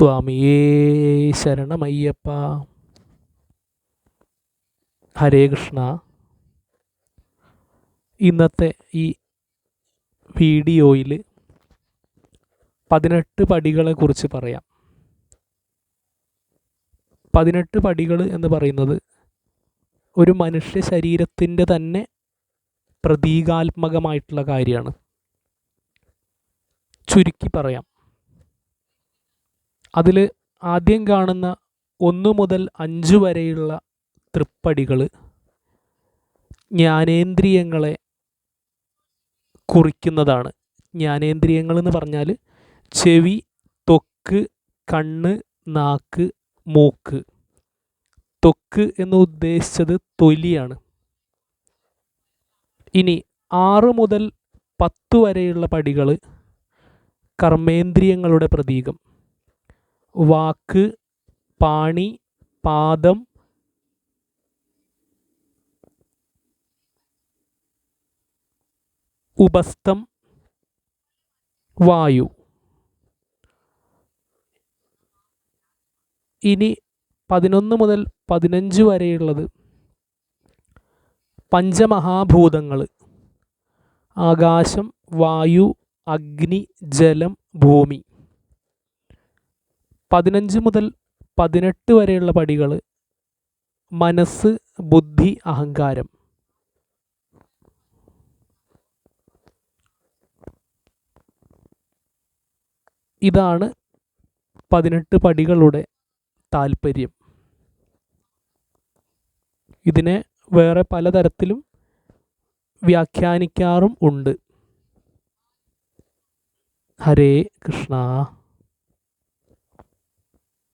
സ്വാമിയേ ശരണമയ്യപ്പ. ഹരേ കൃഷ്ണ. ഇന്നത്തെ ഈ വീഡിയോയിൽ പതിനെട്ട് പടികളെ കുറിച്ച് പറയാം. പതിനെട്ട് പടികൾ എന്ന് പറയുന്നത് ഒരു മനുഷ്യ ശരീരത്തിന്റെ തന്നെ പ്രതീകാത്മകമായിട്ടുള്ള കാര്യമാണ്. ചുരുക്കി പറയാം. അതിൽ ആദ്യം കാണുന്ന ഒന്ന് മുതൽ അഞ്ച് വരെയുള്ള തൃപ്പടികൾ ജ്ഞാനേന്ദ്രിയങ്ങളെ കുറിക്കുന്നതാണ്. ജ്ഞാനേന്ദ്രിയങ്ങൾ എന്ന് പറഞ്ഞാൽ ചെവി തൊക്ക് കണ്ണ് നാക്ക് മൂക്ക്. തൊക്ക് എന്ന് ഉദ്ദേശിച്ചത് തൊലിയാണ്. ഇനി ആറ് മുതൽ പത്ത് വരെയുള്ള പടികൾ കർമ്മേന്ദ്രിയങ്ങളുടെ പ്രതീകം. വാക്ക് പാണി പാദം ഉപസ്ഥം വായു. ഇനി പതിനൊന്ന് മുതൽ പതിനഞ്ച് വരെയുള്ളത് പഞ്ചമഹാഭൂതങ്ങൾ ആകാശം വായു അഗ്നി ജലം ഭൂമി. പതിനഞ്ച് മുതൽ പതിനെട്ട് വരെയുള്ള പടികൾ മനസ്സ് ബുദ്ധി അഹങ്കാരം. ഇതാണ് പതിനെട്ട് പടികളുടെ താല്പര്യം. ഇതിനെ വേറെ പലതരത്തിലും വ്യാഖ്യാനിക്കാറും ഉണ്ട്. ഹരേ കൃഷ്ണ.